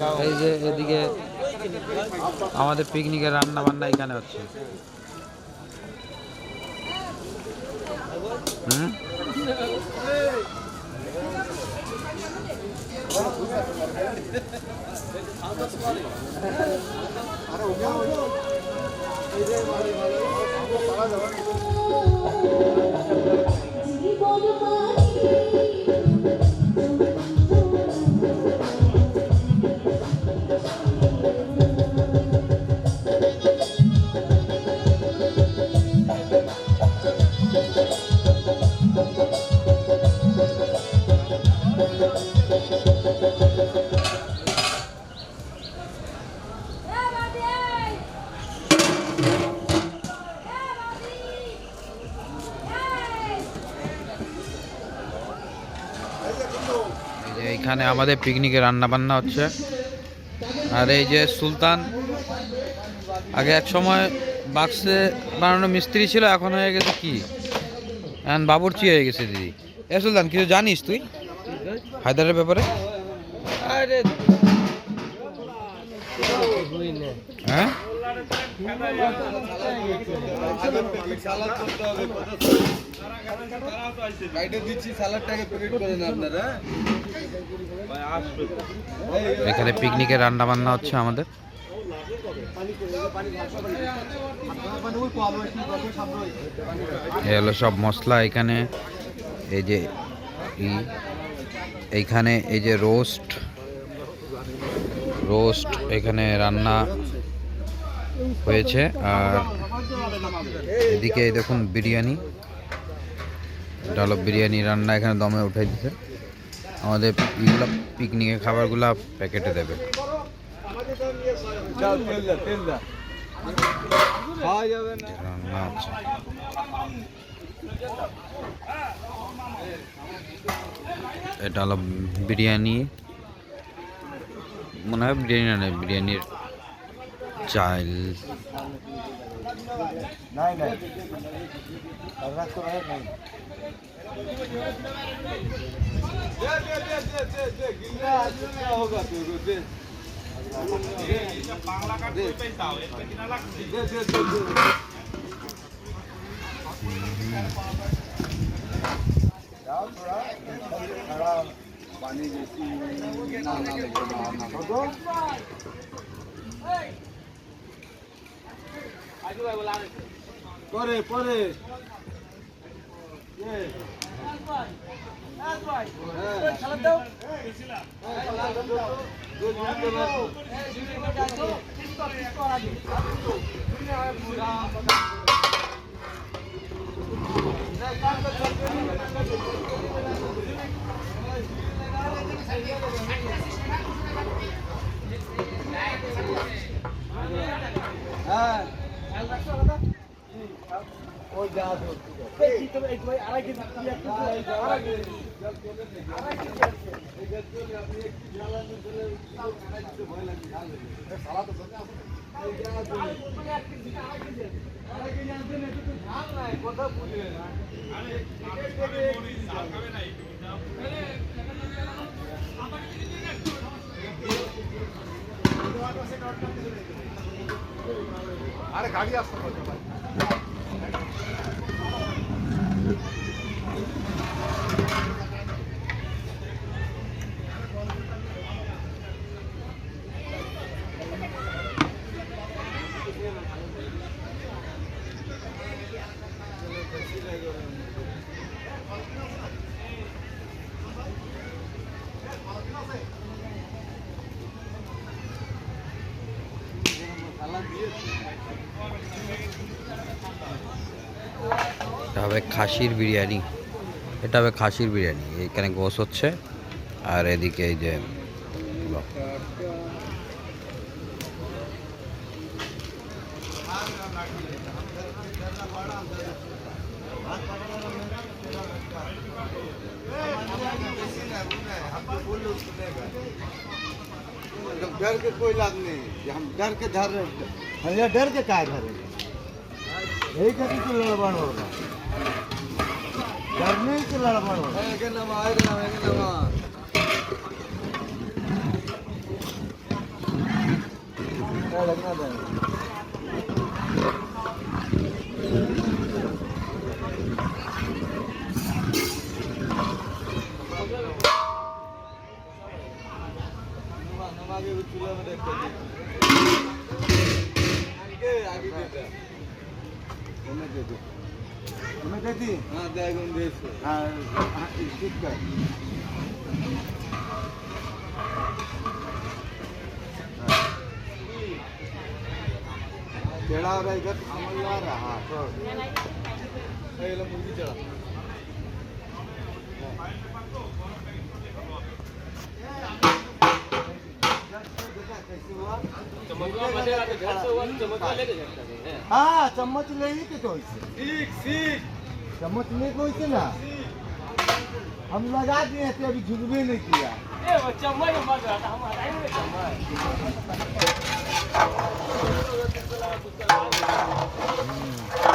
এই যে এদিকে আমাদের পিকনিকের রান্না বান্না এখানে হচ্ছে। হুম? এইখানে আমাদের পিকনিকে রান্না বান্না হচ্ছে। আর এই যে সুলতান আগে এক সময় বাক্সে বানানো মিস্ত্রি ছিল এখন হয়ে গেছে কি? এখন বাবুর্চি হয়ে গেছে দিদি। এ সুলতান কিছু জানিস তুই? হায়দারের ব্যাপারে? হ্যাঁ? এখানে পিকনিকের রান্না বান্না হচ্ছে আমাদের। হলো সব মশলা এখানে। এই যে এইখানে এই যে রোস্ট। রোস্ট এখানে রান্না হয়েছে। আর এদিকে দেখুন বিরিয়ানি হলো বিরিয়ানি রান্না এখানে দমে উঠাই দিছে। আমাদের এগুলো পিকনিকের খাবারগুলো প্যাকেটে দেবে। এটা হলো বিরিয়ানি, মনে হয় বিরিয়ানি না, বিরিয়ানির child नहीं नहीं रखो है नहीं दे दे दे दे दे दे गिनना गिनना होगा तेरे को दे बांग्ला का कोई पैसा हो एक कितना लाख दे दे दे दे जाओ थोड़ा खड़ा पानी जैसी ना ना लेके बाहर ना পরে পরে এ হ্যাঁ আরে গাড়ি আসতে পারবে হবে খাসির বিরিয়ানি এটা হবে খাসির বিরিয়ানি এখানে গোস হচ্ছে আর এদিকে এই যে লো। डर के कोई लाभ नहीं कि हम डर के धर रहे हम यहाँ डर के क्या धरेंगे यही कभी तो लड़बड़ होगा डरने से তুমি দেখি হ্যাঁ দেখুন দেখছি আর শিক্ষা चढ़ा रहा इधर हमला रहा तो ये लो मुर्गी चढ़ा हाँ। चम्मच ले ही तो ठीक ठीक। ले को ऐसे ना हम लगा दिए थे अभी झुकबे नहीं किया Exactly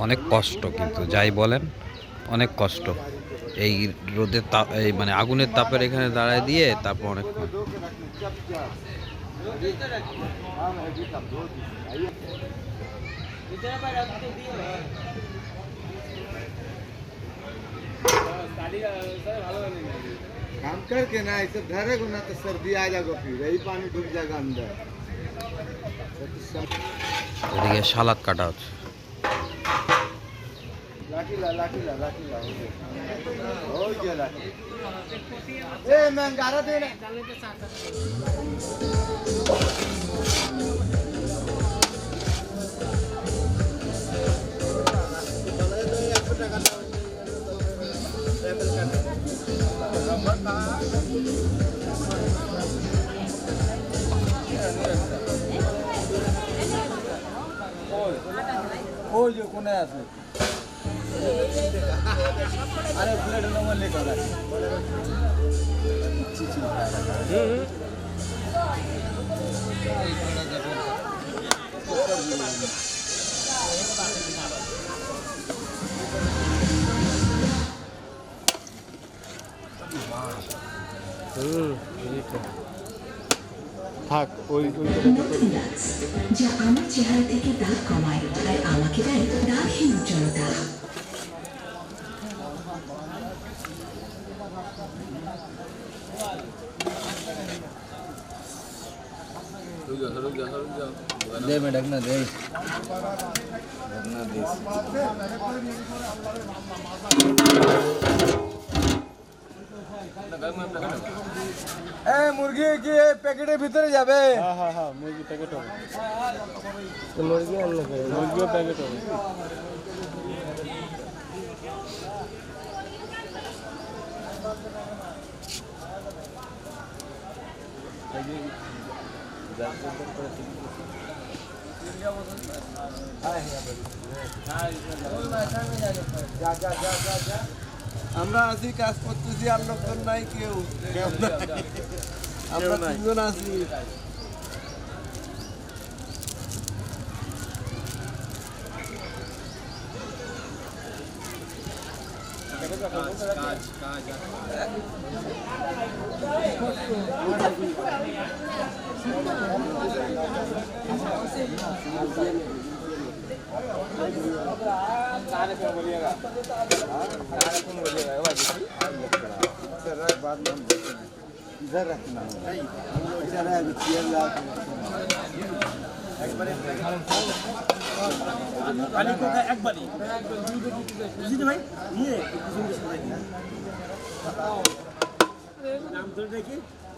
অনেক কষ্ট কিন্তু যাই বলেন অনেক কষ্ট এই রোদের তাপ এই মানে আগুনের তাপের এখানে দাঁড়ায় দিয়ে তারপর অনেক दो के रखने चुपचाप हाँ मैं अभी तक दो दिन आइए काम करके ना ऐसे धरेगो ना तो सर्दी आ जाएगा फिर यही पानी डूब जाएगा अंदर तो सब- এদিকে সালাদ কাটা হচ্ছে लाठी ला लाठी ला लाठी ला हो गया हो गया लाठी ए मैं अंगारा दे रहा ওই যে কোনে আছে আরে প্লেট নম্বর লেখা আছে থাক ওই ওই নতুন লাক্স যা আমার চেহারা থেকে দাগ কমায় আর আমাকে দেয় দাগহীন উজ্জ্বলতা दे में ढकना दे। ढकना दे। ए मुर्गी की पैकेट भीतर जाबे हाँ हाँ हाँ मुर्गी पैकेट हो तो मुर्गी अन्ना है मुर्गी पैकेट हो Thank you. আমরা আছি কাজ করতেছি আর লোকজন নাই কেউ আমরা তিনজন আছি। इधर रखना इधर है अभी चेयर ला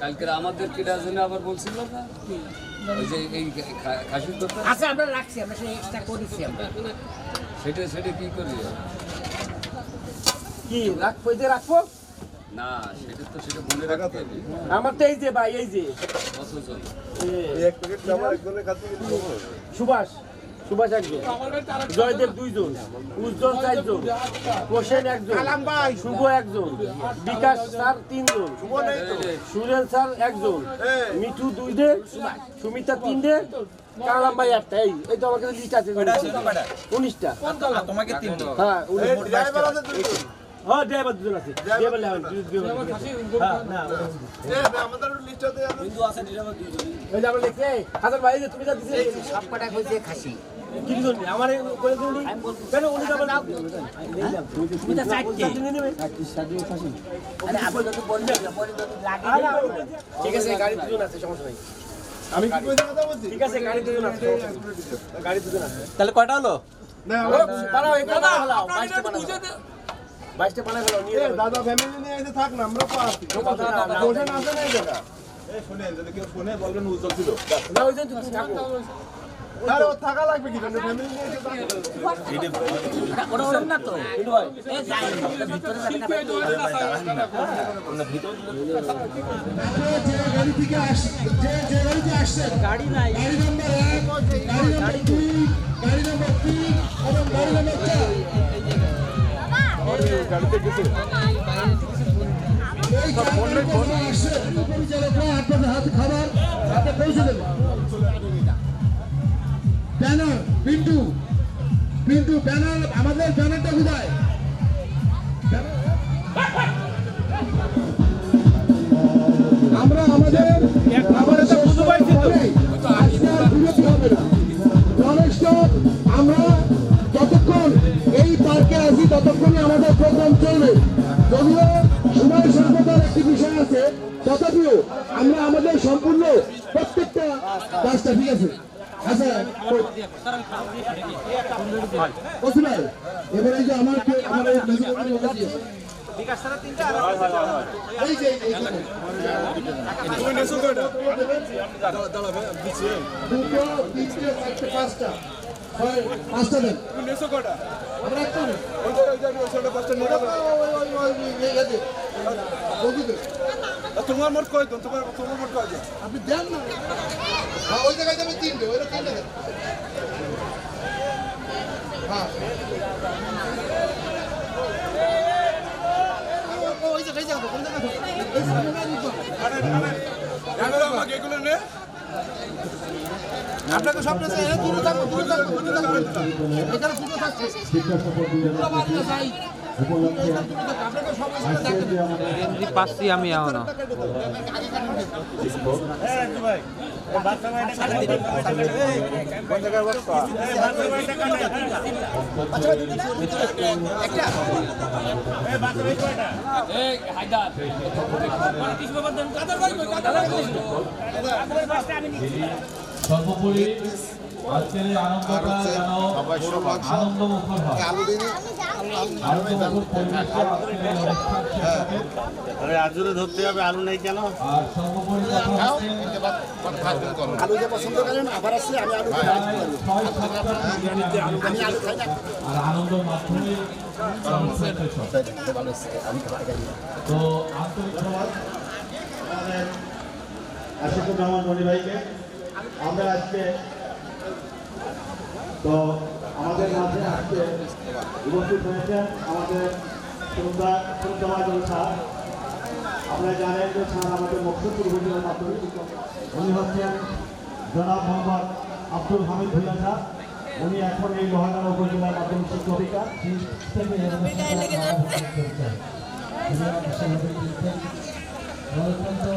কালকে আমাদের কেটা জন্য আবার বলছিল না? ওই যে এই খাসির দোকান? আচ্ছা আমরা রাখছি আমরা সেই এক্সট্রা করেছি আমরা। সেটা সেটা কি করবি কি রাখ রাখব? না সেটা তো সেটা রাখতে হবে। আমার তো এই যে ভাই এই যে। কতজন? এ, এক প্যাকেট আমার একজনের কাছে সুভাষ। সুভাষ একজন জয়দেব দুইজন উজ্জ্বল চারজন প্রসেন একজন শুভ একজন বিকাশ স্যার তিনজন সুরেন স্যার একজন মিঠু দুইটে সুমিতা তিনটে কালাম ভাই একটা এই এই তো আমার কাছে লিস্ট আছে উনিশটা তোমাকে হ্যাঁ উনিশ হ্যাঁ ড্রাইভার দুজন আছে ড্রাইভার লেভেন হ্যাঁ না আমাদের লিস্টে এই, যে তুমি যা দিছিলে সব কটা হয়েছে খাসি কি আমার করে দিন কেন উনি যাবেন তুমি তো চারটে নেবে আরে আপনি তো বললেন পরে তো লাগে ঠিক আছে গাড়ি দুজন আছে সমস্যা নেই আমি কি কইতে কথা বলছি ঠিক আছে গাড়ি দুজন আছে গাড়ি দুজন আছে তাহলে কয়টা হলো না ও, বানাও এখানে বানাও ফেলাও বাইশটা বানাও বাইশটা নিয়ে দাদা ফ্যামিলি নিয়ে এসে থাক না আমরা পাচ্ছি কথা না, না, দোষণ না এই জায়গা। না ওই জন্য থাকো। থাকা লাগবে কি ফ্যামিলি নিয়ে এসে থাকো। ওটা ওরম না তো কিন্তু যাই ভিতরে যাবে গাড়ি থেকে আস যে যে গাড়িতে আসছেন গাড়ি নাই। গাড়ি নাম্বার এক গাড়ি নাম্বার দুই গাড়ি নাম্বার তিন এবং গাড়ি নাম্বার চার। এই পিন্টু পিন্টু আমাদের ব্যানারটা কোথায় আমরা আমাদের খাবারের বুঝতে পারছি ততক্ষণই আমাদের প্রোগ্রাম চলবে। যদিও সময় স্বল্পতার একটি বিষয় আছে, তথাপিও আমরা আমাদের সম্পূর্ণ প্রত্যেকটা কাজটা ঠিক আছে। আচ্ছা এবার আমার দুটো, তিনটে, চারটে, পাঁচটা। পাঁচটা দেন আমরা একটা। ওই- ওই- ওই- ওই- ওই। তোমার মোট কয় তোমার তোমার মোট কয় আপনি দেন না হ্যাঁ ওই জায়গায় যাবে তিনটে ওইটা তিনটে দেন হ্যাঁ ওই জায়গায় যাবে কোন জায়গায়। আমাকে এগুলো নে আপনাকে সব কাছে দূরে থাকো দূরে থাকো দূরে থাকো এখানে দুটো থাকছে থাকতে পাচ্ছি আমি এখনও। সর্বোপরি আজকের আনন্দটা যেন আনন্দ মুখর হয়। আজুরে ধরতে হবে আলু নেই কেন? আর সর্বোপরি কথা হচ্ছে আলু যে পছন্দ করেন আবার আসছে আমি আলু আমি আলু খাই না। মাধ্যমে হয়। তো আন্তরিক আশিকুর রহমান ভাইকে। আমরা আজকে তো আমাদের মাঝে আজকে উপস্থিত হয়েছেন আমাদের শ্রদ্ধা শ্রদ্ধাভাজন উনি হচ্ছেন জনাব মোহাম্মদ আব্দুল হামিদ ভুইয়া স্যার। উনি এখন এই লোহাগাড়া উপজেলার মাধ্যমিক শিক্ষিকা অনুষ্ঠানটা